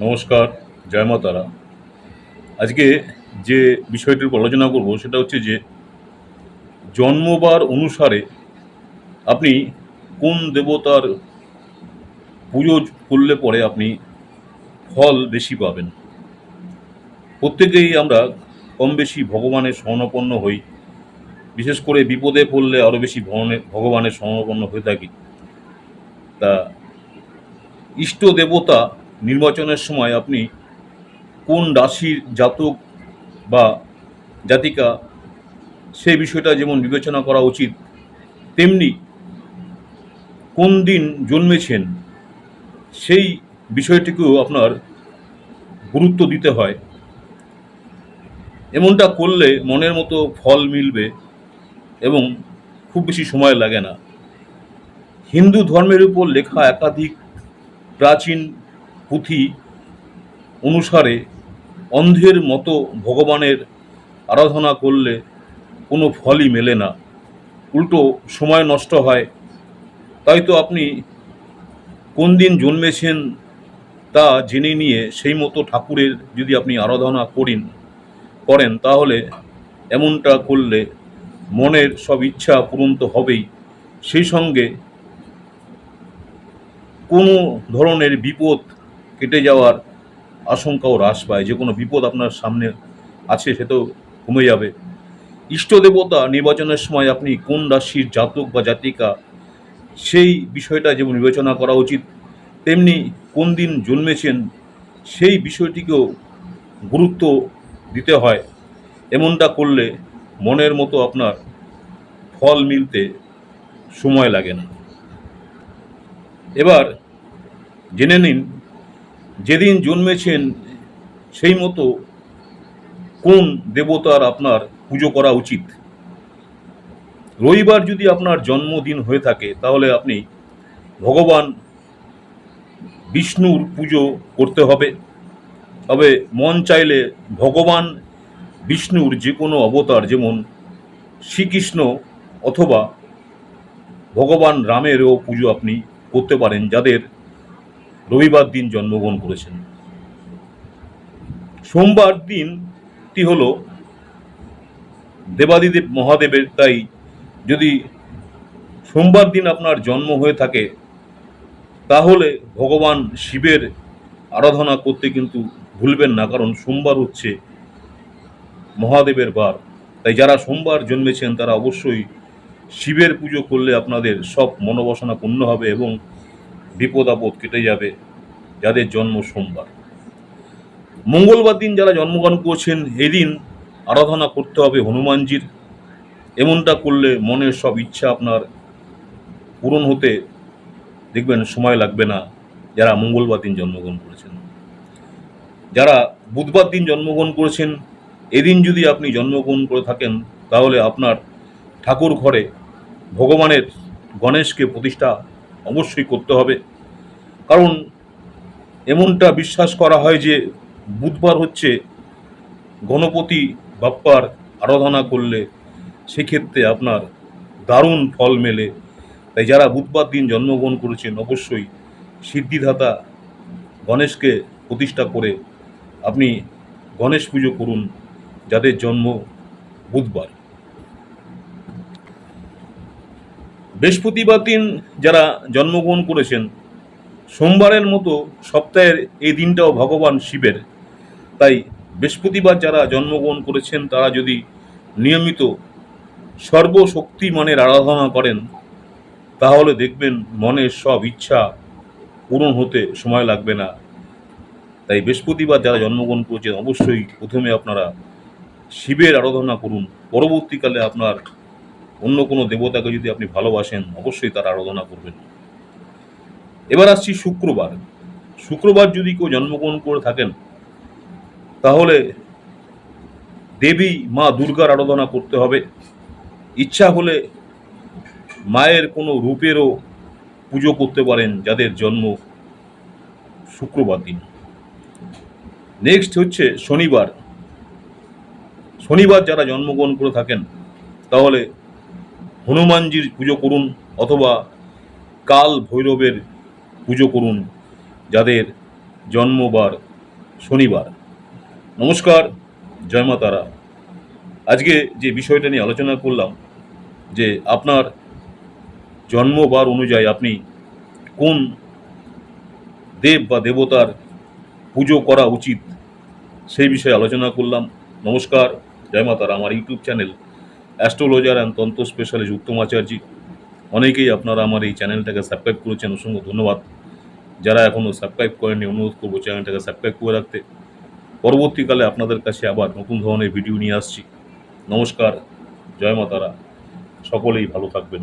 নমস্কার, জয় মা তারা। আজকে যে বিষয়টির উপর আলোচনা করব সেটা হচ্ছে যে, জন্মবার অনুসারে আপনি কোন দেবতার পুজো করলে পরে আপনি ফল বেশি পাবেন? প্রত্যেকেই আমরা কম বেশি ভগবানের স্বর্ণপন্ন হই, বিশেষ করে বিপদে পড়লে আরও বেশি ভগবানের ভগবানের স্বর্ণপন্ন হয়ে থাকি। তা ইষ্ট দেবতা নির্বাচনের সময় আপনি কোন রাশির জাতক বা জাতিকা সেই বিষয়টা যেমন বিবেচনা করা উচিত, তেমনি কোন দিন জন্মেছেন সেই বিষয়টিকেও আপনার গুরুত্ব দিতে হয়। এমনটা করলে মনের মতো ফল মিলবে এবং খুব বেশি সময় লাগে না। হিন্দু ধর্মের উপর লেখা একাধিক প্রাচীন পুঁথি অনুসারে অন্ধের মতো ভগবানের আরাধনা করলে কোনো ফলই মেলে না। উল্টো সময় নষ্ট হয়। তাই তো আপনি কোন দিন জন্মেছেন তা জেনে নিয়ে সেই মতো ঠাকুরের যদি আপনি আরাধনা করেন করেন, তাহলে এমনটা করলে মনের সব ইচ্ছা পূরণ তো হবেই। সেই সঙ্গে কোনো ধরনের বিপদ কেটে যাওয়ার আশঙ্কাও হ্রাস পায়, যে কোনো বিপদ আপনার সামনে আছে সে তো কমে যাবে। ইষ্ট দেবতা নির্বাচনের সময় আপনি কোন রাশির জাতক বা জাতিকা, সেই বিষয়টা যেমন বিবেচনা করা উচিত, তেমনি কোন দিন জন্মেছেন, সেই বিষয়টিকেও গুরুত্ব দিতে হয়। এমনটা করলে মনের মতো আপনার ফল মিলতে সময় লাগে না। এবার জেনে নিন যেদিন জন্মেছেন, সেই মতো কোন দেবতার আপনার পুজো করা উচিত? রবিবার যদি আপনার জন্মদিন হয়ে থাকে, তাহলে আপনি ভগবান বিষ্ণুর পুজো করতে হবে। তবে মন চাইলে ভগবান বিষ্ণুর যে কোনো অবতার, যেমন শ্রীকৃষ্ণ অথবা ভগবান রামেরও পুজো আপনি করতে পারেন, যাদের রবিবার দিন জন্মগ্রহণ করেছেন। সোমবার দিনটি হল দেবাদিদেব মহাদেবের। তাই যদি সোমবার দিন আপনার জন্ম হয়ে থাকে, তাহলে ভগবান শিবের আরাধনা করতে কিন্তু ভুলবেন না, কারণ সোমবার হচ্ছে মহাদেবের বার। তাই যারা সোমবার জন্মেছেন, তারা অবশ্যই শিবের পুজো করলে আপনাদের সব মনোবাসনা পূর্ণ হবে এবং বিপদ আপদ কেটে যাবে, যাদের জন্ম সোমবার। মঙ্গলবার দিন যারা জন্মগ্রহণ করছেন, এদিন আরাধনা করতে হবে হনুমানজির। এমনটা করলে মনের সব ইচ্ছা আপনার পূরণ হতে, দেখবেন সময় লাগবে না যারা মঙ্গলবার দিন জন্মগ্রহণ করেছেন। যারা বুধবার দিন জন্মগ্রহণ করেছেন, এদিন যদি আপনি জন্মগ্রহণ করে থাকেন, তাহলে আপনার ঠাকুর ঘরে ভগবানের গণেশকে প্রতিষ্ঠা অবশ্যই করতে হবে। কারণ এমনটা বিশ্বাস করা হয় যে, বুধবার হচ্ছে গণপতি বাপ্পার আরাধনা করলে সেক্ষেত্রে আপনার দারুণ ফল মেলে। তাই যারা বুধবার দিন জন্মগ্রহণ করেছেন, অবশ্যই সিদ্ধিদাতা গণেশকে প্রতিষ্ঠা করে আপনি গণেশ পুজো করুন যাদের জন্ম বুধবার। বৃহস্পতিবার দিন যারা জন্মগ্রহণ করেছেন, সোমবারের মতো সপ্তাহের এই দিনটাও ভগবান শিবের। তাই বৃহস্পতিবার যারা জন্মগ্রহণ করেছেন, তারা যদি নিয়মিত সর্বশক্তিমানের আরাধনা করেন, তাহলে দেখবেন মনের সব ইচ্ছা পূরণ হতে সময় লাগবে না। তাই বৃহস্পতিবার যারা জন্মগ্রহণ করেছেন, অবশ্যই প্রথমে আপনারা শিবের আরাধনা করুন। পরবর্তীকালে আপনার অন্য কোনো দেবতাকে যদি আপনি ভালোবাসেন, অবশ্যই তার আরাধনা করবেন। এবার আসছি শুক্রবার। শুক্রবার যদি কেউ জন্মগ্রহণ করে থাকেন, তাহলে দেবী মা দুর্গার আরাধনা করতে হবে। ইচ্ছা হলে মায়ের কোনো রূপেরও পুজো করতে পারেন যাদের জন্ম শুক্রবার দিন। নেক্সট হচ্ছে শনিবার। শনিবার যারা জন্মগ্রহণ করে থাকেন, তাহলে হনুমানজির পুজো করুন অথবা কাল ভৈরবের পুজো করুন যাদের জন্মবার শনিবার। নমস্কার, জয় মা তারা। আজকে যে বিষয়টা নিয়ে আলোচনা করলাম যে আপনার জন্মবার অনুযায়ী আপনি কোন দেব বা দেবতার পুজো করা উচিত সেই বিষয়ে আলোচনা করলাম। নমস্কার, জয় মা তারা, আমার YouTube channel astrologer and tantra specialist Uttam Acharya, অনেকেই আপনারা আমার এই চ্যানেলটাকে সাবস্ক্রাইব করেছেন, অসংখ্য ধন্যবাদ। যারা এখনও সাবস্ক্রাইব করেননি, অনুরোধ করব চ্যানেলটাকে সাবস্ক্রাইব করে রাখতে। পরবর্তীকালে আপনাদের কাছে আবার নতুন ধরনের ভিডিও নিয়ে আসছি। নমস্কার, জয় মাতারা। সকলেই ভালো থাকবেন।